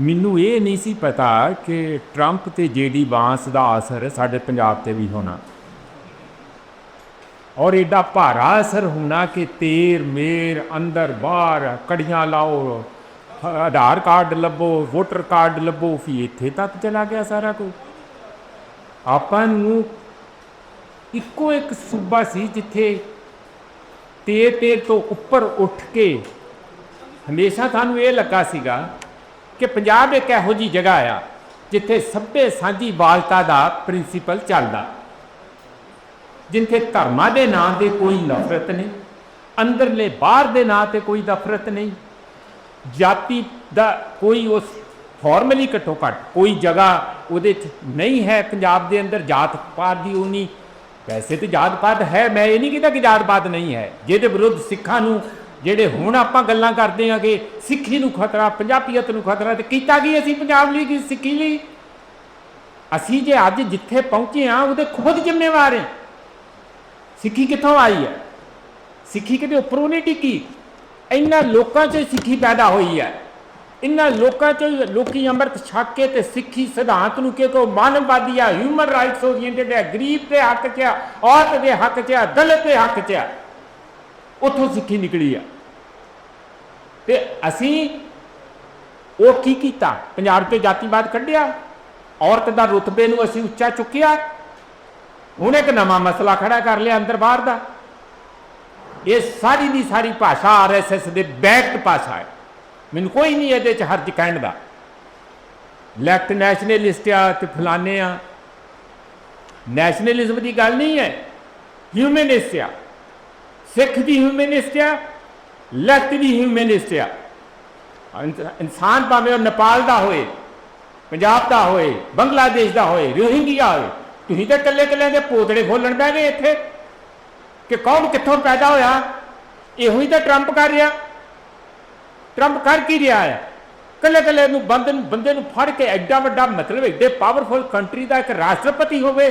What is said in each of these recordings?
ਮੈਨੂੰ ਇਹ ਨਹੀਂ ਸੀ ਪਤਾ ਕਿ ਟਰੰਪ ਤੇ ਜੇਡੀ ਬਾਂਸ ਦਾ ਅਸਰ ਸਾਡੇ ਪੰਜਾਬ ਤੇ ਵੀ ਹੋਣਾ। ਔਰ ਏਡਾ ਭਾਰਾ ਅਸਰ ਹੋਣਾ ਕਿ ਤੇਰ ਮੇਰ ਅੰਦਰ ਬਾਹਰ ਕੜੀਆਂ ਲਾਓ, ਆਧਾਰ ਕਾਰਡ ਲੱਭੋ, ਵੋਟਰ ਕਾਰਡ ਲੱਭੋ ਫੀ ਇੱਥੇ ਤੱਕ ਚਲਾ ਗਿਆ ਸਾਰਾ ਕੁਝ। ਆਪਾਂ ਨੂੰ ਇੱਕੋ ਇੱਕ ਸੂਬਾ ਸੀ ਜਿੱਥੇ ਤੇਰ ਤੇਰ ਤੋਂ ਉੱਪਰ ਉੱਠ ਕੇ ਹਮੇਸ਼ਾ ਤੁਹਾਨੂੰ ਇਹ ਲੱਗਾ ਸੀਗਾ ਕਿ ਪੰਜਾਬ ਇੱਕ ਇਹੋ ਜੀ ਜਗ੍ਹਾ ਆ ਜਿੱਥੇ ਸਭੇ ਸਾਂਝੀ ਵਾਲਤਾ ਦਾ ਪ੍ਰਿੰਸੀਪਲ ਚੱਲਦਾ। ਜਿੱਥੇ ਧਰਮਾਂ ਦੇ ਨਾਂ ਤੇ ਕੋਈ ਨਫ਼ਰਤ ਨਹੀਂ, ਅੰਦਰਲੇ ਬਾਹਰ ਦੇ ਨਾਂ ਤੇ ਕੋਈ ਨਫ਼ਰਤ ਨਹੀਂ, ਜਾਤੀ ਦਾ ਕੋਈ ਉਸ ਫਾਰਮਲੀ ਘੱਟੋ ਘੱਟ ਕੋਈ ਜਗ੍ਹਾ ਉਹਦੇ 'ਚ ਨਹੀਂ ਹੈ ਪੰਜਾਬ ਦੇ ਅੰਦਰ, ਜਾਤ ਪਾਤ ਦੀ ਉਹ ਵੈਸੇ ਤੇ ਜਾਤ ਪਾਤ ਹੈ, ਮੈਂ ਇਹ ਨਹੀਂ ਕਹਿੰਦਾ ਕਿ ਜਾਤ ਪਾਤ ਨਹੀਂ ਹੈ, ਜਿਹਦੇ ਵਿਰੁੱਧ ਸਿੱਖਾਂ ਨੂੰ ਜਿਹੜੇ ਹੁਣ ਆਪਾਂ ਗੱਲਾਂ ਕਰਦੇ ਹਾਂ ਕਿ ਸਿੱਖੀ ਨੂੰ ਖਤਰਾ, ਪੰਜਾਬੀਅਤ ਨੂੰ ਖਤਰਾ, ਤੇ ਕੀਤਾ ਕੀ ਅਸੀਂ ਪੰਜਾਬ ਲਈ, ਕੀ ਸਿੱਖੀ ਲਈ? ਅਸੀਂ ਜੇ ਅੱਜ ਜਿੱਥੇ ਪਹੁੰਚੇ ਆ, ਉਹਦੇ ਖੁਦ ਜ਼ਿੰਮੇਵਾਰ ਹਾਂ ਸਿੱਖੀ ਕਿੱਥੋਂ ਆਈ ਹੈ? ਸਿੱਖੀ ਕਿਤੇ ਉੱਪਰੋਂ ਨਹੀਂ ਟਿੱਕੀ। ਇੰਨਾ ਲੋਕਾਂ 'ਚ ਸਿੱਖੀ ਪੈਦਾ ਹੋਈ ਹੈ। ਇੰਨਾ ਲੋਕਾਂ 'ਚ ਲੋਕੀ ਅੰਮ੍ਰਿਤ ਛਕ ਕੇ ਤੇ ਸਿੱਖੀ ਸਿਧਾਂਤ ਨੂੰ ਕਿ ਕੋ ਮਾਨਵਵਾਦੀ ਆ ਹਿਊਮਨ ਰਾਈਟਸ ਓਰੀਐਂਟਡ ਹੈ ਗਰੀਬ ਦੇ ਹੱਕ 'ਚ ਆ, ਔਰਤ ਦੇ ਹੱਕ 'ਚ ਆ, ਦਲਿਤ ਦੇ ਹੱਕ 'ਚ ਆ। ਉੱਥੋਂ ਸਿੱਖੀ ਨਿਕਲੀ ਆ। ਤੇ ਅਸੀਂ ਉਹ ਕੀ ਕੀਤਾ? ਪੰਜਾਬ ਤੇ ਜਾਤੀਵਾਦ ਕੱਢਿਆ। ਔਰਤ ਦਾ ਰੁਤਬੇ ਨੂੰ ਅਸੀਂ ਉੱਚਾ ਚੁੱਕਿਆ। ਹੁਣ ਇੱਕ ਨਵਾਂ ਮਸਲਾ ਖੜਾ ਕਰ ਲਿਆ ਅੰਦਰ ਬਾਹਰ ਦਾ। ਇਹ ਸਾਰੀ ਦੀ ਸਾਰੀ ਭਾਸ਼ਾ ਆਰਐਸਐਸ ਦੇ ਬੈਕਟ ਭਾਸ਼ਾ ਹੈ। ਮੈਨੂੰ ਕੋਈ ਨਹੀਂ ਇਹਦੇ ਚ ਹਰਜ ਕਹਿਣ ਦਾ। ਲੈਫਟ ਨੈਸ਼ਨਲਿਸਟ ਆ ਤੇ ਫਲਾਨੇ ਆ। ਨੈਸ਼ਨਲਿਜ਼ਮ ਦੀ ਗੱਲ ਨਹੀਂ ਹੈ। ਹਿਊਮਨਿਸਟ ਆ। ਸਿੱਖ ਵੀ ਹਿਊਮੈਨਿਸਟ ਆ ਲੈਫਟ ਦੀ ਹਿਊਮੈਨਿਸਟ ਆ ਇਨ- ਇਨਸਾਨ ਭਾਵੇਂ ਉਹ ਨੇਪਾਲ ਦਾ ਹੋਏ ਪੰਜਾਬ ਦਾ ਹੋਏ ਬੰਗਲਾਦੇਸ਼ ਦਾ ਹੋਏ ਰੋਹਿੰਗੀਆ ਹੋਏ ਤੁਸੀਂ ਤਾਂ ਇਕੱਲੇ ਇਕੱਲੇ ਦੇ ਪੋਤੜੇ ਖੋਲਣ ਬਹਿ ਗਏ ਇੱਥੇ ਕਿ ਕੌਣ ਕਿੱਥੋਂ ਪੈਦਾ ਹੋਇਆ? ਇਹੋ ਹੀ ਤਾਂ ਟਰੰਪ ਕਰ ਰਿਹਾ। ਟਰੰਪ ਕਰ ਕੀ ਰਿਹਾ ਹੈ? ਕੱਲੇ ਕੱਲੇ ਨੂੰ ਬੰਦੇ ਨੂੰ ਬੰਦੇ ਨੂੰ ਫੜ ਕੇ ਐਡਾ ਵੱਡਾ ਮਤਲਬ ਐਡੇ ਪਾਵਰਫੁਲ ਕੰਟਰੀ ਦਾ ਇੱਕ ਰਾਸ਼ਟਰਪਤੀ ਹੋਵੇ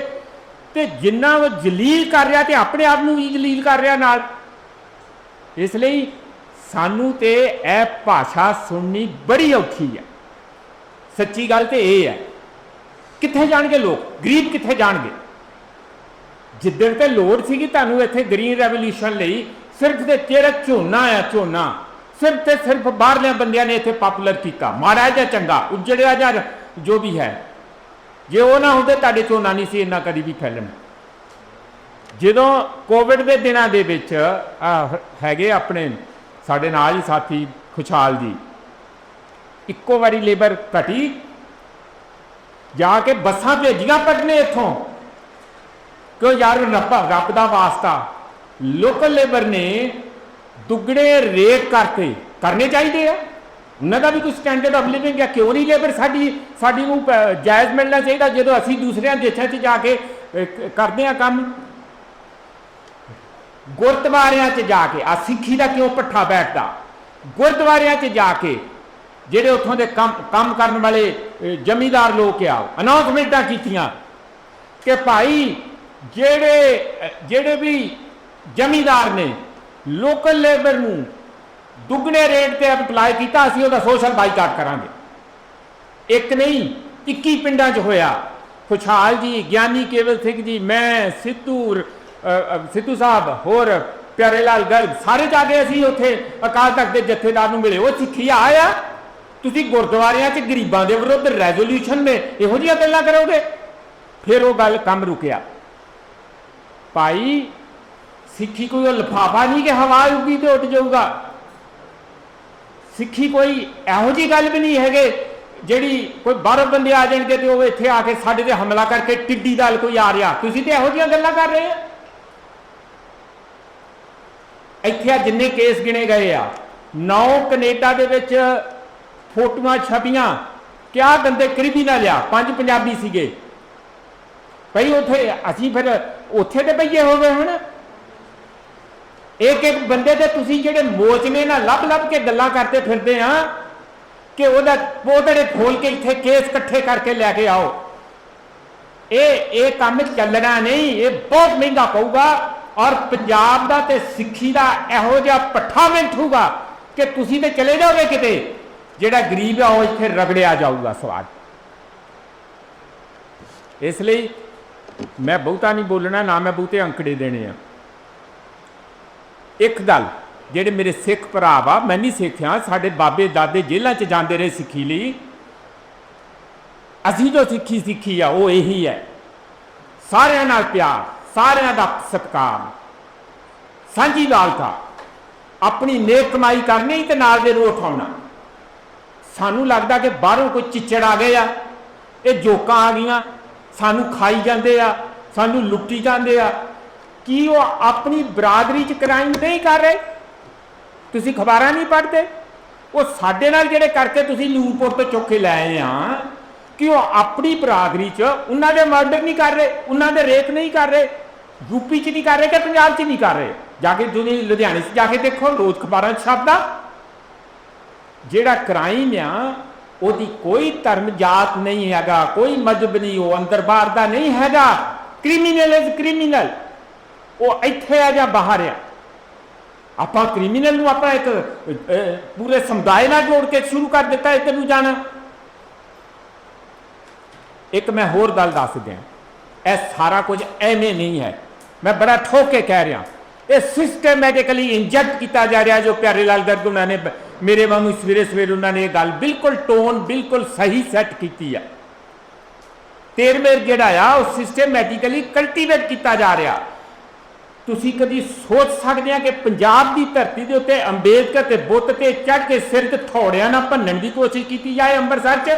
ਤੇ ਜਿੰਨਾ ਉਹ ਜਲੀਲ ਕਰ ਰਿਹਾ ਤੇ ਆਪਣੇ ਆਪ ਨੂੰ ਵੀ ਜਲੀਲ ਕਰ ਰਿਹਾ ਨਾਲ। ਇਸ ਲਈ ਸਾਨੂੰ ਤੇ ਇਹ ਭਾਸ਼ਾ ਸੁਣਨੀ ਬੜੀ ਔਖੀ ਹੈ। ਸੱਚੀ ਗੱਲ ਤੇ ਇਹ ਹੈ, ਕਿੱਥੇ ਜਾਣਗੇ ਲੋਕ? ਗਰੀਬ ਕਿੱਥੇ ਜਾਣਗੇ? ਜਿੱਦਣ ਤੇ ਲੋੜ ਸੀਗੀ ਤੁਹਾਨੂੰ ਇੱਥੇ ਗ੍ਰੀਨ ਰੈਵੋਲੂਸ਼ਨ ਲਈ ਸਿਰਫ ਤੇ ਤੇਰਾ ਝੋਨਾ ਆ ਝੋਨਾ, ਸਿਰਫ ਤੇ ਸਿਰਫ ਬਾਹਰਲੇ ਬੰਦਿਆਂ ਨੇ ਇੱਥੇ ਪਪੂਲਰ ਕੀਤਾ। ਮਾੜਾ ਜਾਂ ਚੰਗਾ, ਉੱਜੜਿਆ ਜਾਂ ਜੋ ਵੀ ਹੈ। ਜੇ ਉਹ ਨਾ ਹੁੰਦੇ, ਤੁਹਾਡੇ ਝੋਨਾ ਨਹੀਂ ਸੀ ਇੰਨਾ ਕਦੀ ਵੀ ਫੈਲਣਾ। ਜਦੋਂ ਕੋਵਿਡ ਦੇ ਦਿਨਾਂ ਦੇ ਵਿੱਚ ਹੈਗੇ ਆਪਣੇ, ਸਾਡੇ ਨਾਲ ਹੀ ਸਾਥੀ ਖੁਸ਼ਹਾਲ ਜੀ। ਇੱਕੋ ਵਾਰੀ ਲੇਬਰ ਘਟੀ। ਜਾ ਕੇ ਬੱਸਾਂ ਭੇਜੀਆਂ ਪਟਨੇ ਇੱਥੋਂ। ਕਿਉਂ ਯਾਰ, ਰੱਬ ਰੱਬ ਦਾ ਵਾਸਤਾ। ਲੋਕਲ ਲੇਬਰ ਨੇ ਦੁੱਗਣੇ ਰੇਟ ਕਰਤੇ ਕਰਨੇ ਚਾਹੀਦੇ ਆ। ਉਹਨਾਂ ਦਾ ਵੀ ਕੋਈ ਸਟੈਂਡਰਡ ਆਫ ਲਿਵਿੰਗ ਹੈ ਕਿਉਂ ਨਹੀਂ ਲੇਬਰ ਸਾਡੀ ਸਾਡੀ ਨੂੰ ਜਾਇਜ਼ ਮਿਲਣਾ ਚਾਹੀਦਾ ਜਦੋਂ ਅਸੀਂ ਦੂਸਰਿਆਂ ਦੇਸ਼ਾਂ 'ਚ ਜਾ ਕੇ, ਕਰਦੇ ਆ ਕੰਮ। ਗੁਰਦੁਆਰਿਆਂ 'ਚ ਜਾ ਕੇ ਆ ਸਿੱਖੀ ਦਾ ਕਿਉਂ ਪੱਠਾ ਬੈਠਦਾ? ਗੁਰਦੁਆਰਿਆਂ 'ਚ ਜਾ ਕੇ ਜਿਹੜੇ ਉੱਥੋਂ ਦੇ ਕੰਮ ਕੰਮ ਕਰਨ ਵਾਲੇ ਅਹ, ਜ਼ਮੀਂਦਾਰ ਲੋਕ ਆ ਅਨਾਉਂਸਮੈਂਟਾਂ ਕੀਤੀਆਂ ਕਿ ਭਾਈ ਜਿਹੜੇ ਜਿਹੜੇ ਵੀ ਜ਼ਮੀਂਦਾਰ ਨੇ ਲੋਕਲ ਲੇਬਰ ਨੂੰ ਦੁੱਗਣੇ ਰੇਟ ਤੇ ਅਪਲਾਈ ਕੀਤਾ ਅਸੀਂ ਉਹਦਾ ਸੋਸ਼ਲ ਬਾਈਕਾਟ ਕਰਾਂਗੇ। ਇੱਕ ਨਹੀਂ 21 ਪਿੰਡਾਂ 'ਚ ਹੋਇਆ। ਖੁਸ਼ਹਾਲ ਜੀ ਗਿਆਨੀ ਕੇਵਲ ਸਿੰਘ ਜੀ ਮੈਂ ਸਿੱਧੂ ਸਿੱਧੂ ਸਾਹਿਬ, ਹੋਰ ਪਿਆਰੇ ਲਾਲ ਗਰਗ, ਸਾਰੇ ਜਾ ਕੇ ਅਸੀਂ ਉੱਥੇ ਅਕਾਲ ਤਖਤ ਦੇ ਜਥੇਦਾਰ ਨੂੰ ਮਿਲੇ। ਉਹ ਸਿੱਖੀ ਆਇਆ। ਤੁਸੀਂ ਗੁਰਦੁਆਰਿਆਂ 'ਚ ਗਰੀਬਾਂ ਦੇ ਵਿਰੁੱਧ ਰੈਜ਼ੋਲੂਸ਼ਨ ਨੇ ਇਹੋ ਜਿਹੀਆਂ ਗੱਲਾਂ ਕਰੋਗੇ? ਫਿਰ ਉਹ ਗੱਲ ਕੰਮ ਰੁਕਿਆ। ਭਾਈ, ਸਿੱਖੀ ਕੋਈ ਲਫਾਫਾ ਨਹੀਂ ਕਿ ਹਵਾ ਉੱਗੀ ਤੇ ਉੱਡ ਜਾਊਗਾ? ਸਿੱਖੀ ਕੋਈ ਇਹੋ ਜੀ ਗੱਲ ਵੀ ਨਹੀਂ ਹੈਗੇ ਜਿਹੜੀ ਕੋਈ ਬਾਹਰੋਂ ਬੰਦੇ ਆ ਜਾਣਗੇ ਤੇ ਉਹ ਇੱਥੇ ਆ ਕੇ ਸਾਡੇ ਤੇ ਹਮਲਾ ਕਰਕੇ ਟਿੱਡੀ ਦਲ ਕੋਈ ਆ ਰਿਹਾ। ਤੁਸੀਂ ਤੇ ਇਹੋ ਜਿਹੀਆਂ ਗੱਲਾਂ ਕਰ ਰਹੇ ਆ ਇੱਥੇ ਆ ਜਿੰਨੇ ਕੇਸ ਗਿਣੇ ਗਏ ਆ, ਨੌ ਕੈਨੇਡਾ ਦੇ ਵਿੱਚ ਫੋਟੋਆਂ ਛਪੀਆਂ, ਕਿਆ ਗੰਦੇ ਕ੍ਰਿਮੀਨਲ ਆ ਪੰਜ ਪੰਜਾਬੀ ਸੀਗੇ। ਭਈ ਉੱਥੇ ਅਸੀਂ ਫਿਰ ਉੱਥੇ ਤੇ ਬਈਏ ਹੋ ਗਏ ਹੁਣ। ਇੱਕ ਇੱਕ ਬੰਦੇ ਦੇ ਤੁਸੀਂ ਜਿਹੜੇ ਮੋਚਨੇ ਨਾਲ ਲੱਭ ਲੱਭ ਕੇ ਗੱਲਾਂ ਕਰਦੇ ਫਿਰਦੇ ਆ, ਕਿ ਉਹਦਾ ਪੋਤੜੇ ਖੋਲ ਕੇ ਇੱਥੇ ਕੇਸ ਇਕੱਠੇ ਕਰਕੇ ਲੈ ਕੇ ਆਓ। ਇਹ ਇਹ ਕੰਮ ਚੱਲਣਾ ਨਹੀਂ, ਇਹ ਬਹੁਤ ਮਹਿੰਗਾ ਪਊਗਾ। ਔਰ ਪੰਜਾਬ ਦਾ ਤੇ ਸਿੱਖੀ ਦਾ ਇਹੋ ਜਿਹਾ ਪੱਠਾ ਮਿੰਠੂਗਾ ਕਿ ਤੁਸੀਂ ਤੇ ਚਲੇ ਜਾਓਗੇ ਕਿਤੇ, ਜਿਹੜਾ ਗਰੀਬ ਆ ਉਹ ਇੱਥੇ ਰਗੜਿਆ ਜਾਊਗਾ ਸਵਾਲ ਇਸ ਲਈ ਮੈਂ ਬਹੁਤਾ ਨਹੀਂ ਬੋਲਣਾ, ਨਾ ਮੈਂ ਬਹੁਤੇ ਅੰਕੜੇ ਦੇਣੇ ਆ। ਇੱਕ ਗੱਲ, ਜਿਹੜੇ ਮੇਰੇ ਸਿੱਖ ਭਰਾ ਵਾ ਮੈਂ ਨਹੀਂ ਸਿੱਖਿਆ, ਸਾਡੇ ਬਾਬੇ ਦਾਦੇ ਜੇਲ੍ਹਾਂ 'ਚ ਜਾਂਦੇ ਰਹੇ ਸਿੱਖੀ ਲਈ। ਅਸੀਂ ਜੋ ਸਿੱਖੀ ਸਿੱਖੀ ਆ, ਉਹ ਇਹੀ ਹੈ। ਸਾਰਿਆਂ ਨਾਲ ਪਿਆਰ। ਸਾਰਿਆਂ ਦਾ ਸਤਿਕਾਰ। ਸਾਂਝੀ ਲਾਲਤਾ ਆਪਣੀ ਨੇਕ ਕਮਾਈ ਕਰਨੀ ਤੇ ਨਾਲ ਦੇ ਨੂੰ ਉਠਾਉਣਾ। ਸਾਨੂੰ ਲੱਗਦਾ ਕਿ ਬਾਹਰੋਂ ਕੋਈ ਚਿੱਚੜ ਆ ਗਏ ਆ, ਇਹ ਜੋਕਾਂ ਆ ਗਈਆਂ, ਸਾਨੂੰ ਖਾਈ ਜਾਂਦੇ ਆ, ਸਾਨੂੰ ਲੁੱਟੀ ਜਾਂਦੇ ਆ। ਕੀ ਉਹ ਆਪਣੀ ਬਰਾਦਰੀ ਚ ਕ੍ਰਾਈਮ ਨਹੀਂ ਕਰ ਰਹੇ? ਤੁਸੀਂ ਖਬਰਾਂ ਨਹੀਂ ਪੜ੍ਹਦੇ? ਉਹ ਸਾਡੇ ਨਾਲ ਜਿਹੜੇ ਕਰਕੇ ਤੁਸੀਂ ਨਿਊਪੋਰਟ ਤੋਂ ਚੁੱਕ ਲੈ ਆਏ ਆ, ਕਿ ਉਹ ਆਪਣੀ ਬਰਾਦਰੀ ਚ ਉਹਨਾਂ ਦੇ ਮਰਡਰ ਨਹੀਂ ਕਰ ਰਹੇ, ਉਹਨਾਂ ਦੇ ਰੇਪ ਨਹੀਂ ਕਰ ਰਹੇ ਯੂਪੀ ਚ ਨਹੀਂ ਕਰ ਰਹੇ ਕਿ ਪੰਜਾਬ ਚ ਨਹੀਂ ਕਰ ਰਹੇ? ਜਾ ਕੇ ਤੁਸੀਂ ਲੁਧਿਆਣੇ ਚ ਜਾ ਕੇ ਦੇਖੋ, ਰੋਜ਼ ਖਬਰਾਂ 'ਚ ਛਪਦਾ। ਜਿਹੜਾ ਕ੍ਰਾਈਮ ਆ, ਉਹਦੀ ਕੋਈ ਧਰਮ ਜਾਤ ਨਹੀਂ ਹੈਗਾ, ਕੋਈ ਮਜਬ ਨਹੀਂ, ਉਹ ਅੰਦਰ ਬਾਹਰ ਦਾ ਨਹੀਂ ਹੈਗਾ। ਕ੍ਰਿਮੀਨਲ ਇਜ਼ ਕ੍ਰਿਮੀਨਲ ਉਹ ਇੱਥੇ ਆ ਜਾਂ ਬਾਹਰ ਆ? ਆਪਾਂ ਕ੍ਰਿਮੀਨਲ ਨੂੰ ਆਪਾਂ ਇੱਕ ਪੂਰੇ ਸਮੁਦਾਇ ਨਾਲ ਜੋੜ ਕੇ ਸ਼ੁਰੂ ਕਰ ਦਿੱਤਾ ਇੱਧਰ ਨੂੰ ਜਾਣਾ ਇੱਕ ਮੈਂ ਹੋਰ ਗੱਲ ਦੱਸ ਦਿਆਂ। ਇਹ ਸਾਰਾ ਕੁਝ ਐਵੇਂ ਨਹੀਂ ਹੈ। ਮੈਂ ਬੜਾ ਠੋਕ ਕੇ ਕਹਿ ਰਿਹਾ। ਇਹ ਸਿਸਟਮੈਟਿਕਲੀ ਇੰਜੈਕਟ ਕੀਤਾ ਜਾ ਰਿਹਾ ਜੋ ਪਿਆਰੇ ਲਾਲ ਗਰਗ ਉਹਨਾਂ ਨੇ ਮੇਰੇ ਵਾਂਗੂ ਸਵੇਰੇ ਸਵੇਰੇ ਉਹਨਾਂ ਨੇ ਇਹ ਗੱਲ ਬਿਲਕੁਲ ਟੋਨ ਬਿਲਕੁਲ ਸਹੀ ਸੈੱਟ ਕੀਤੀ ਆ। ਤੇਰਮੇਰ ਜਿਹੜਾ ਆ, ਉਹ ਸਿਸਟਮੈਟਿਕਲੀ ਕਲਟੀਵੇਟ ਕੀਤਾ ਜਾ ਰਿਹਾ। ਤੁਸੀਂ ਕਦੀ ਸੋਚ ਸਕਦੇ ਆ ਕਿ ਪੰਜਾਬ ਦੀ ਧਰਤੀ ਦੇ ਉੱਤੇ ਅੰਬੇਦਕਰ ਤੇ ਬੁੱਤ ਤੇ ਚੜ ਕੇ ਸਿਰ ਤੇ ਥੋੜਿਆਂ ਨਾਲ ਭੰਨਣ ਦੀ ਕੋਸ਼ਿਸ਼ ਕੀਤੀ ਜਾਏ ਅੰਮ੍ਰਿਤਸਰ 'ਚ?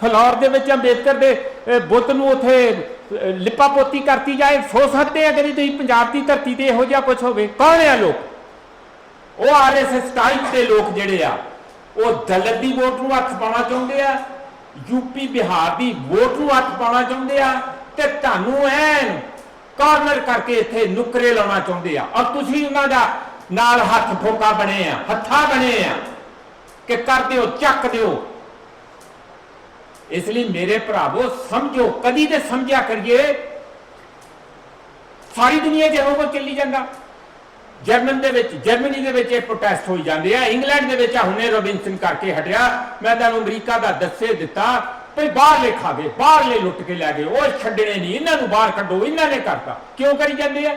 ਫਲੌਰ ਦੇ ਵਿੱਚ ਅੰਬੇਦਕਰ ਦੇ ਅਹ, ਬੁੱਤ ਨੂੰ ਉੱਥੇ ਅਹ, ਲਿਪਾ ਪੋਤੀ ਕਰਤੀ ਜਾਏ ਸੋ ਸਕਦੇ ਆ ਕਦੀ ਤੁਸੀਂ ਪੰਜਾਬ ਦੀ ਧਰਤੀ ਤੇ ਇਹੋ ਜਿਹਾ ਕੁਝ ਹੋਵੇ। ਕੌਣ ਆ ਲੋਕ? ਉਹ ਆਰਐਸਐਸ ਟਾਈਪ ਦੇ ਲੋਕ ਜਿਹੜੇ ਆ ਉਹ ਦਲਿਤ ਦੀ ਵੋਟ ਨੂੰ ਹੱਥ ਪਾਉਣਾ ਚਾਹੁੰਦੇ ਆ ਯੂਪੀ ਬਿਹਾਰ ਦੀ ਵੋਟ ਨੂੰ ਹੱਥ ਪਾਉਣਾ ਚਾਹੁੰਦੇ ਆ ਤੇ ਤੁਹਾਨੂੰ ਐਨ ਕਾਰਨਰ ਕਰਕੇ ਇੱਥੇ ਨੁਕਰੇ ਲਾਉਣਾ ਚਾਹੁੰਦੇ ਆ। ਔਰ ਤੁਸੀਂ ਉਹਨਾਂ ਦਾ ਨਾਲ ਹੱਥ ਫੋਕਾ ਬਣੇ ਆ ਹੱਥਾਂ ਬਣੇ ਆ ਕਿ ਕਰ ਦਿਓ ਚੱਕ ਦਿਓ। ਇਸ ਲਈ ਮੇਰੇ ਭਰਾਵੋ, ਸਮਝੋ, ਕਦੀ ਤੇ ਸਮਝਿਆ ਕਰੀਏ, ਸਾਰੀ ਦੁਨੀਆ ਜਿਹੋ ਕੋ ਚੱਲੀ ਜਾਂਦਾ। ਜਰਮਨ ਦੇ ਵਿੱਚ, ਜਰਮਨੀ ਦੇ ਵਿੱਚ ਇਹ ਪ੍ਰੋਟੈਸਟ ਹੋਈ ਜਾਂਦੇ ਆ। ਇੰਗਲੈਂਡ ਦੇ ਵਿੱਚ ਆ, ਹੁਣੇ ਰੋਬਿਨਸਨ ਕਰਕੇ ਹਟਿਆ। ਮੈਂ ਤੁਹਾਨੂੰ ਅਮਰੀਕਾ ਦਾ ਦੱਸੇ ਦਿੱਤਾ, ਭਈ ਬਾਹਰਲੇ ਖਾ ਗਏ ਬਾਹਰਲੇ ਲੁੱਟ ਕੇ ਲੈ ਗਏ। ਉਹ ਛੱਡਣੇ ਨਹੀਂ, ਇਹਨਾਂ ਨੂੰ ਬਾਹਰ ਕੱਢੋ, ਇਹਨਾਂ ਨੇ ਕਰਤਾ। ਕਿਉਂ ਕਰੀ ਜਾਂਦੇ ਆ?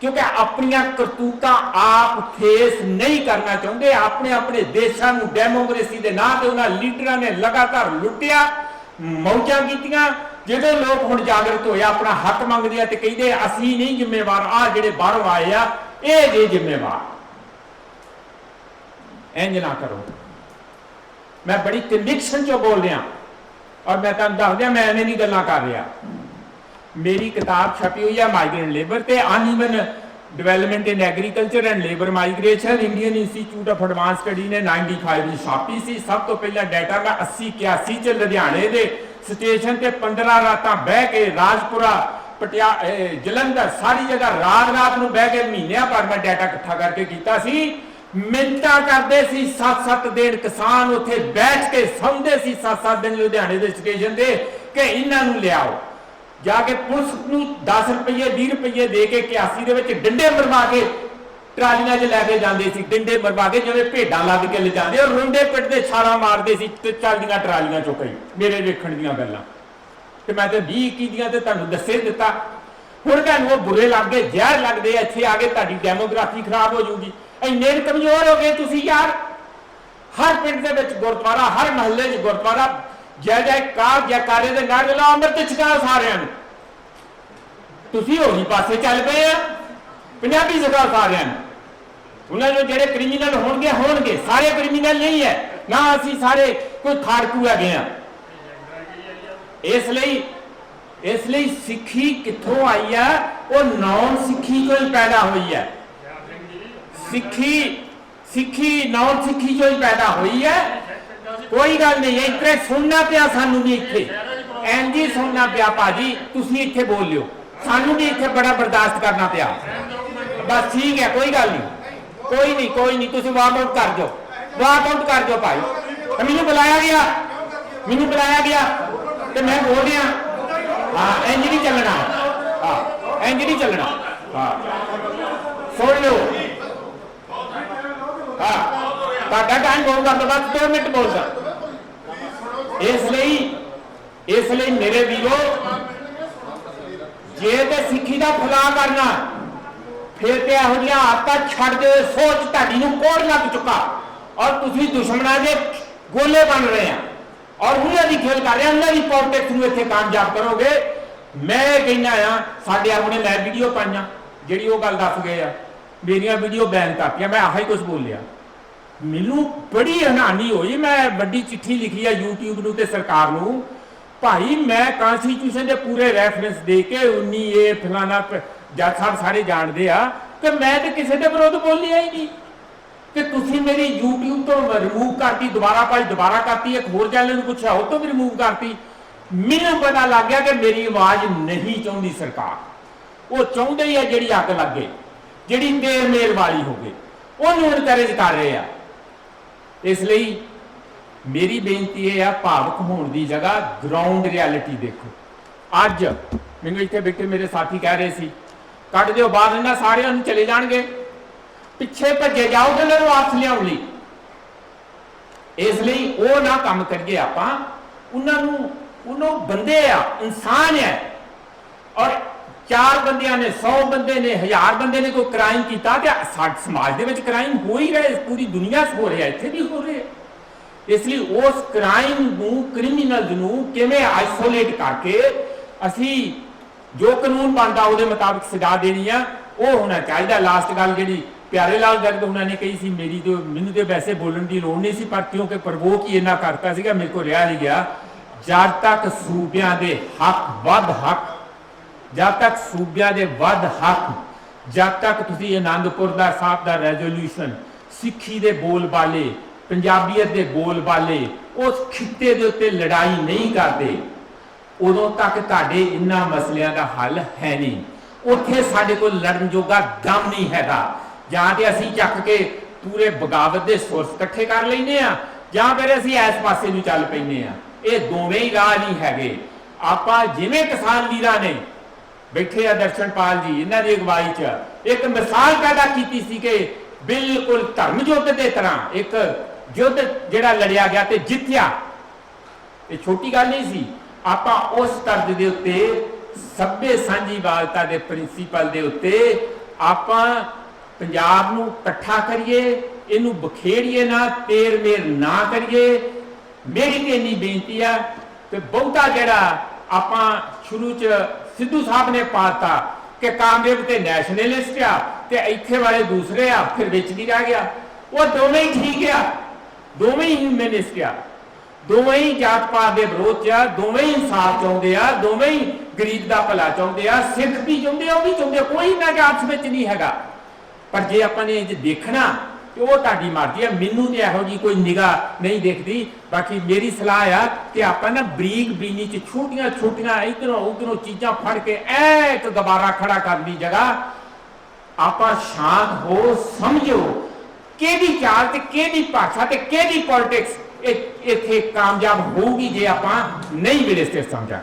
ਕਿਉਂਕਿ ਆਪਣੀਆਂ ਕਰਤੂਤਾਂ ਆਪ ਫੇਸ ਨਹੀਂ ਕਰਨਾ ਚਾਹੁੰਦੇ। ਆਪਣੇ ਆਪਣੇ ਦੇਸ਼ਾਂ ਨੂੰ ਡੈਮੋਕ੍ਰੇਸੀ ਦੇ ਨਾਂ ਤੇ ਉਹਨਾਂ ਲੀਡਰਾਂ ਨੇ ਲਗਾਤਾਰ ਲੁੱਟਿਆ, ਮੌਜਾਂ ਕੀਤੀਆਂ। ਜਿਹੜੇ ਲੋਕ ਹੁਣ ਜਾਗਰਤ ਹੋਏ, ਆਪਣਾ ਹੱਕ ਮੰਗਦੇ ਆ ਤੇ ਕਹਿੰਦੇ ਅਸੀਂ ਨਹੀਂ ਜ਼ਿੰਮੇਵਾਰ ਆ ਜਿਹੜੇ ਬਾਹਰੋਂ ਆਏ ਆ, ਇਹ ਜੇ ਜ਼ਿੰਮੇਵਾਰ। ਇੰਜ ਨਾ ਕਰੋ। ਮੈਂ ਬੜੀ ਕਨਵਿਕਸ਼ਨ ਚੋਂ ਬੋਲ ਰਿਹਾ ਔਰ ਮੈਂ ਤੁਹਾਨੂੰ ਦੱਸ ਮੈਂ ਐਵੇਂ ਨਹੀਂ ਗੱਲਾਂ ਕਰ ਰਿਹਾ। ਮੇਰੀ ਕਿਤਾਬ ਛਪੀ ਹੋਈ ਹੈ ਮਾਈਗ੍ਰੈਂਟ ਲੇਬਰ ਤੇ uneven development in agriculture and labour migration Indian Institute of Advanced Study ਨੇ 95 ਵਿੱਚ ਛਾਪੀ ਸੀ। ਸਭ ਤੋਂ ਪਹਿਲਾਂ ਡਾਟਾ ਮੈਂ 80 81 ਚ ਲੁਧਿਆਣੇ ਦੇ ਸਟੇਸ਼ਨ ਤੇ 15 ਰਾਤਾਂ ਬਹਿ ਕੇ ਰਾਜਪੁਰਾ, ਪਟਿਆ ਜਲੰਧਰ, ਸਾਰੀ ਜਗ੍ਹਾ ਰਾਤ ਰਾਤ ਨੂੰ ਬਹਿ ਕੇ ਮਹੀਨਿਆਂ ਭਰ ਮੈਂ ਡਾਟਾ ਇਕੱਠਾ ਕਰਕੇ ਕੀਤਾ ਸੀ। ਮਿੰਟਾਂ ਕਰਦੇ ਸੀ 7-7 ਦਿਨ ਕਿਸਾਨ ਉੱਥੇ ਬੈਠ ਕੇ ਸੌਂਦੇ ਸੀ 7-7 ਦਿਨ ਲੁਧਿਆਣੇ ਦੇ ਸਟੇਸ਼ਨ ਤੇ, ਕਿ ਇਹਨਾਂ ਨੂੰ ਲਿਆਓ। ਜਾ ਕੇ ਪੁਲਿਸ ਨੂੰ 10 ਰੁਪਏ 20 ਰੁਪਏ ਦੇ ਕੇ 81 ਦੇ ਵਿੱਚ ਡੰਡੇ ਮਰਵਾ ਕੇ ਟਰਾਲੀਆਂ 'ਚ ਲੈ ਕੇ ਜਾਂਦੇ ਸੀ, ਡੰਡੇ ਮਰਵਾ ਕੇ ਜਿਵੇਂ ਭੇਡਾਂ ਲੱਦ ਕੇ ਲੈ ਜਾਂਦੇ ਔਰ ਰੁੰਡੇ ਪਿੱਟਦੇ ਛਾਲਾਂ ਮਾਰਦੇ ਸੀ ਤੇ ਚੱਲਦੀਆਂ ਟਰਾਲੀਆਂ ਚੋਂ ਕਈ, ਮੇਰੇ ਵੇਖਣ ਦੀਆਂ ਗੱਲਾਂ। ਤੇ ਮੈਂ ਤੇ 20 21 ਦੀਆਂ ਤੇ ਤੁਹਾਨੂੰ ਦੱਸੇ ਦਿੱਤਾ। ਹੁਣ ਤੁਹਾਨੂੰ ਉਹ ਬੁਰੇ ਲੱਗਦੇ, ਜ਼ਹਿਰ ਲੱਗਦੇ ਇੱਥੇ ਆ ਕੇ ਤੁਹਾਡੀ ਡੈਮੋਗ੍ਰਾਫੀ ਖਰਾਬ ਹੋ ਜਾਊਗੀ। ਇੰਨੇ ਕਮਜ਼ੋਰ ਹੋ ਗਏ ਤੁਸੀਂ ਯਾਰ। ਹਰ ਪਿੰਡ ਦੇ ਵਿੱਚ ਗੁਰਦੁਆਰਾ, ਹਰ ਮਹੱਲੇ 'ਚ ਗੁਰਦੁਆਰਾ ਜੈ ਜੈ ਕਾਰ ਜੈਕਾਰੇ ਦੇ ਨਾਲ ਲਾ ਅੰਮ੍ਰਿਤ ਛਕਾ ਸਾਰਿਆਂ ਨੂੰ। ਤੁਸੀਂ ਉਹੀ ਪਾਸੇ ਚੱਲ ਪਏ ਆ, ਪੰਜਾਬੀ ਸਿਖਾ ਸਾਰਿਆਂ ਨੂੰ। ਉਹਨਾਂ ਨੂੰ ਜਿਹੜੇ ਕ੍ਰਿਮੀਨਲ ਹੋਣਗੇ ਹੋਣਗੇ। ਸਾਰੇ ਕ੍ਰਿਮੀਨਲ ਨਹੀਂ ਹੈ। ਨਾ ਅਸੀਂ ਸਾਰੇ ਕੋਈ ਖਾਰਕੂ ਹੈਗੇ ਆ। ਇਸ ਲਈ ਇਸ ਲਈ ਸਿੱਖੀ ਕਿੱਥੋਂ ਆਈ ਆ? ਉਹ ਨੌਨ ਸਿੱਖੀ ਤੋਂ ਹੀ ਪੈਦਾ ਹੋਈ ਹੈ ਸਿੱਖੀ ਸਿੱਖੀ ਨੌਨ ਸਿੱਖੀ ਚੋਂ ਹੀ ਪੈਦਾ ਹੋਈ ਹੈ ਕੋਈ ਗੱਲ ਨਹੀਂ, ਇੱਥੇ ਸੁਣਨਾ ਪਿਆ ਸਾਨੂੰ ਵੀ ਇੱਥੇ। ਐਂਜੀ ਸੁਣਨਾ ਪਿਆ ਭਾਜੀ, ਤੁਸੀਂ ਇੱਥੇ ਬੋਲ ਲਿਓ। ਸਾਨੂੰ ਵੀ ਇੱਥੇ ਬੜਾ ਬਰਦਾਸ਼ਤ ਕਰਨਾ ਪਿਆ। ਬਸ ਠੀਕ ਹੈ, ਕੋਈ ਗੱਲ ਨਹੀਂ। ਕੋਈ ਨਹੀਂ ਕੋਈ ਨਹੀਂ, ਤੁਸੀਂ ਵਾਕ ਆਊਟ ਕਰ ਦਿਓ ਵਾਕ ਆਊਟ ਕਰ ਦਿਓ ਭਾਈ। ਤੇ ਮੈਨੂੰ ਬੁਲਾਇਆ ਗਿਆ। ਮੈਨੂੰ ਬੁਲਾਇਆ ਗਿਆ। ਤੇ ਮੈਂ ਬੋਲ ਰਿਹਾ। ਹਾਂ ਇੰਜ ਨਹੀਂ ਚੱਲਣਾ। ਹਾਂ ਇੰਜ ਨਹੀਂ ਚੱਲਣਾ। ਹਾਂ। ਸੁਣ ਲਓ। ਹਾਂ। ਤੁਹਾਡਾ ਟਾਈਮ ਹੋਊਗਾ ਤਾਂ ਬਸ 2 ਮਿੰਟ ਬੋਲਦਾ ਇਸ ਲਈ ਇਸ ਲਈ ਮੇਰੇ ਵੀਰੋ, ਜੇ ਤੇ ਸਿੱਖੀ ਦਾ ਫਲਾ ਕਰਨਾ, ਫਿਰ ਤੇ ਇਹੋ ਜਿਹੀਆਂ ਆਦਤਾਂ ਛੱਡ ਦੇ ਸੋਚ ਤੁਹਾਡੀ ਨੂੰ ਕੋੜ ਲੱਗ ਚੁੱਕਾ। ਔਰ ਤੁਸੀਂ ਦੁਸ਼ਮਣਾਂ ਦੇ ਗੋਲੇ ਬਣ ਰਹੇ ਆ। ਔਰ ਉਹਨਾਂ ਦੀ ਖੇਲ ਕਰ ਰਹੇ ਉਹਨਾਂ ਦੀ ਪੋਲਿਟਿਕਸ ਨੂੰ ਇੱਥੇ ਕਾਮਯਾਬ ਕਰੋਗੇ। ਮੈਂ ਕਹਿੰਦਾ ਆ, ਸਾਡੇ ਆਪਣੇ ਮੈਂ ਵੀਡੀਓ ਪਾਈਆਂ, ਜਿਹੜੀ ਉਹ ਗੱਲ ਦੱਸ ਗਏ ਆ। ਮੇਰੀਆਂ ਵੀਡੀਓ ਬੈਨ ਕਰਤੀਆਂ, ਮੈਂ ਆਹੀ ਕੁਝ ਬੋਲਿਆ। ਮੈਨੂੰ ਬੜੀ ਹੈਰਾਨੀ ਹੋਈ, ਮੈਂ ਵੱਡੀ ਚਿੱਠੀ ਲਿਖੀ ਆ YouTube ਨੂੰ ਤੇ ਸਰਕਾਰ ਨੂੰ। ਭਾਈ, ਮੈਂ ਕਨਸਟੀਟਿਊਸ਼ਨ ਦੇ ਪੂਰੇ ਰੈਫਰੈਂਸ ਦੇ ਕੇ 19 ਇਹ ਫਲਾਣਾ ਜੱਜ ਸਾਹਿਬ ਸਾਰੇ ਜਾਣਦੇ ਆ ਕਿ ਮੈਂ ਤੇ ਕਿਸੇ ਦੇ ਵਿਰੁੱਧ ਬੋਲਿਆ ਹੀ ਨਹੀਂ। ਕਿ ਤੁਸੀਂ ਮੇਰੀ YouTube ਤੋਂ ਰਿਮੂਵ ਕਰਤੀ, ਦੁਬਾਰਾ ਭਾਈ ਦੁਬਾਰਾ ਕਰਤੀ, ਇੱਕ ਹੋਰ ਚੈਨਲ ਨੂੰ ਪੁੱਛਿਆ, ਉਹ ਤੋਂ ਵੀ ਰਿਮੂਵ ਕਰਤੀ। ਮੈਨੂੰ ਪਤਾ ਲੱਗ ਗਿਆ ਕਿ ਮੇਰੀ ਆਵਾਜ਼ ਨਹੀਂ ਚਾਹੁੰਦੀ ਸਰਕਾਰ। ਉਹ ਚਾਹੁੰਦੇ ਹੀ ਆ ਜਿਹੜੀ ਅੱਗ ਲੱਗੇ, ਜਿਹੜੀ ਤੇਰ ਮੇਲ ਵਾਲੀ ਹੋਵੇ। ਉਹਨੂੰ ਇਨਕਰੇਜ ਕਰ ਰਹੇ ਆ। ਇਸ ਲਈ ਮੇਰੀ ਬੇਨਤੀ ਇਹ ਆ, ਭਾਵਕ ਹੋਣ ਦੀ ਜਗ੍ਹਾ ਗਰਾਊਂਡ ਰਿਐਲਿਟੀ ਦੇਖੋ। ਅੱਜ ਮੈਨੂੰ ਇੱਥੇ ਬੈਠੇ ਮੇਰੇ ਸਾਥੀ ਕਹਿ ਰਹੇ ਸੀ, ਕੱਢ ਦਿਓ ਬਾਹਰ, ਇਹਨਾਂ ਸਾਰਿਆਂ ਨੂੰ ਚਲੇ ਜਾਣਗੇ। ਪਿੱਛੇ ਭੱਜੇ ਜਾਓ ਜਾਓਗੇ ਉਹਨਾਂ ਨੂੰ ਵਾਪਸ ਲਿਆਉਣ ਲਈ? ਇਸ ਲਈ ਉਹ ਨਾ ਕੰਮ ਕਰੀਏ ਆਪਾਂ, ਉਹਨਾਂ ਨੂੰ, ਉਹਨੂੰ ਬੰਦੇ ਆ, ਇਨਸਾਨ ਹੈ ਔਰ ਚਾਰ ਬੰਦਿਆਂ ਨੇ 100 ਬੰਦੇ ਨੇ, ਹਜ਼ਾਰ ਬੰਦੇ ਨੇ ਕੋਈ ਕ੍ਰਾਈਮ ਕੀਤਾ ਤੇ ਸਾਡੇ ਸਮਾਜ ਦੇ ਵਿੱਚ ਕ੍ਰਾਈਮ ਹੋ ਹੀ ਰਿਹਾ ਪੂਰੀ ਦੁਨੀਆ 'ਚ ਹੋ ਰਿਹਾ, ਇੱਥੇ ਵੀ ਹੋ ਰਿਹਾ। ਇਸ ਲਈ ਉਸ ਕ੍ਰਾਈਮ ਨੂੰ ਕ੍ਰਿਮੀਨਲ ਨੂੰ ਕਿਵੇਂ ਆਈਸੋਲੇਟ ਕਰਕੇ ਅਸੀਂ ਜੋ ਕਾਨੂੰਨ ਬਣਦਾ ਉਹਦੇ ਮੁਤਾਬਕ ਸਜ਼ਾ ਦੇਣੀ ਆ, ਉਹ ਹੋਣਾ ਚਾਹੀਦਾ। ਲਾਸਟ ਗੱਲ ਜਿਹੜੀ ਪਿਆਰੇ ਲਾਲ ਗਰਗ ਉਹਨਾਂ ਨੇ ਕਹੀ ਸੀ, ਮੇਰੀ ਤੋਂ ਮੈਨੂੰ ਤੇ ਵੈਸੇ ਬੋਲਣ ਦੀ ਲੋੜ ਨਹੀਂ ਸੀ, ਪਰ ਕਿਉਂਕਿ ਪ੍ਰਵੋਕ ਹੀ ਇੰਨਾ ਕਰਤਾ ਸੀਗਾ, ਮੇਰੇ ਕੋਲ ਰਿਹਾ ਨਹੀਂ ਗਿਆ। ਜਦ ਤੱਕ ਸੂਬਿਆਂ ਦੇ ਹੱਕ ਵੱਧ ਹੱਕ ਜਦ ਤੱਕ ਸੂਬਿਆਂ ਦੇ ਵੱਧ ਹੱਕ, ਜਦ ਤੱਕ ਤੁਸੀਂ ਆਨੰਦਪੁਰ ਦਾ ਸਾਹਿਬ ਦਾ ਰੈਜ਼ੋਲੂਸ਼ਨ ਸਿੱਖੀ ਦੇ ਬੋਲ ਪੰਜਾਬੀਅਤ ਦੇ ਬੋਲ ਉਸ ਖਿੱਤੇ ਦੇ ਉੱਤੇ ਲੜਾਈ ਨਹੀਂ ਕਰਦੇ, ਉਦੋਂ ਤੱਕ ਤੁਹਾਡੇ ਇਹਨਾਂ ਮਸਲਿਆਂ ਦਾ ਹੱਲ ਹੈ ਨਹੀਂ। ਉੱਥੇ ਸਾਡੇ ਕੋਲ ਲੜਨ ਜੋਗਾ ਦਮ ਨਹੀਂ ਹੈਗਾ। ਜਾਂ ਤੇ ਅਸੀਂ ਚੱਕ ਕੇ ਪੂਰੇ ਬਗਾਵਤ ਦੇ ਸੋਰਸ ਇਕੱਠੇ ਕਰ ਲੈਨੇ ਆ ਜਾਂ ਫਿਰ ਅਸੀਂ ਇਸ ਪਾਸੇ ਨੂੰ ਚੱਲ ਪੈਨੇ ਆ ਇਹ ਦੋਵੇਂ ਹੀ ਰਾਹ ਨਹੀਂ ਹੈਗੇ। ਆਪਾਂ ਜਿਵੇਂ ਕਿਸਾਨ ਵੀਰਾਂ ਨੇ ਬੈਠੇ ਆ ਦਰਸ਼ਨਪਾਲ ਜੀ, ਇਹਨਾਂ ਦੀ ਅਗਵਾਈ 'ਚ। ਇੱਕ ਮਿਸਾਲ ਪੈਦਾ ਕੀਤੀ ਸੀ ਕਿ ਬਿਲਕੁਲ ਧਰਮ ਯੁੱਧ ਦੇ ਤਰ੍ਹਾਂ ਇੱਕ ਯੁੱਧ ਜਿਹੜਾ ਲੜਿਆ ਗਿਆ ਤੇ ਜਿੱਤਿਆ। ਇਹ ਛੋਟੀ ਗੱਲ ਨਹੀਂ ਸੀ। ਆਪਾਂ ਉਸ ਤਰਜ਼ ਦੇ ਉੱਤੇ, ਸਭੇ ਸਾਂਝੀਵਾਲਤਾ ਦੇ ਪ੍ਰਿੰਸੀਪਲ ਦੇ ਉੱਤੇ ਆਪਾਂ ਪੰਜਾਬ ਨੂੰ ਇਕੱਠਾ ਕਰੀਏ, ਇਹਨੂੰ ਬਖੇੜੀਏ ਨਾ ਤੇਰ ਮੇਰ ਨਾ ਕਰੀਏ। ਮੇਰੀ ਤੇ ਇੰਨੀ ਬੇਨਤੀ ਆ ਤੇ ਬਹੁਤਾ ਜਿਹੜਾ ਆਪਾਂ ਸ਼ੁਰੂ ਚ ਸਿੱਧੂ ਸਾਹਿਬ ਨੇ ਪਾਤਾ ਕਿ ਕਾਮਯਾਬ ਤੇ ਨੈਸ਼ਨਲਿਸਟ ਆ ਤੇ ਇੱਥੇ ਵਾਲੇ ਦੂਸਰੇ ਆ, ਫਿਰ ਵਿੱਚ ਨਹੀਂ ਰਹਿ ਗਿਆ। ਉਹ ਦੋਵੇਂ ਹੀ ਠੀਕ ਆ। ਦੋਵੇਂ ਹੀ ਹਿਊਮਨਿਸਟ ਆ। ਦੋਵੇਂ ਹੀ ਜਾਤ ਪਾਤ ਦੇ ਵਿਰੋਧ ਚ ਆ, ਦੋਵੇਂ ਹੀ ਇਨਸਾਫ ਚਾਹੁੰਦੇ ਆ, ਦੋਵੇਂ ਹੀ ਗਰੀਬ ਦਾ ਭਲਾ ਚਾਹੁੰਦੇ ਆ, ਸਿੱਖ ਵੀ ਚਾਹੁੰਦੇ ਆ, ਉਹ ਵੀ ਚਾਹੁੰਦੇ ਆ। ਕੋਈ ਨਾ ਜਾਤ ਵਿੱਚ ਨਹੀਂ ਹੈਗਾ। ਪਰ ਜੇ ਆਪਾਂ ਨੇ ਇਹ ਦੇਖਣਾ ਤੇ ਉਹ ਤੁਹਾਡੀ ਮਰਜ਼ੀ ਹੈ। ਮੈਨੂੰ ਤੇ ਇਹੋ ਜੀ ਕੋਈ ਨਿਗਾਹ ਨਹੀਂ ਦੇਖਦੀ। ਬਾਕੀ ਮੇਰੀ ਸਲਾਹ ਆ ਕਿ ਆਪਾਂ ਨਾ ਬਰੀਕ ਬੀਨੀ ਚ ਛੋਟੀਆਂ ਛੋਟੀਆਂ ਇਧਰੋਂ ਉਧਰੋਂ ਚੀਜ਼ਾਂ ਫੜ ਕੇ ਐ ਇੱਕ ਦੁਬਾਰਾ ਖੜਾ ਕਰਨ ਦੀ ਜਗ੍ਹਾ ਆਪਾਂ ਸ਼ਾਂਤ ਹੋ ਸਮਝੋ ਕਿਹਦੀ ਚਾਲ ਤੇ ਕਿਹਦੀ ਭਾਸ਼ਾ ਤੇ ਕਿਹਦੀ ਪੋਲਿਟਿਕਸ ਇੱਥੇ ਕਾਮਯਾਬ ਹੋਊਗੀ ਜੇ ਆਪਾਂ ਨਹੀਂ ਮਿਲੇ ਤੇ ਸਮਝਾਂ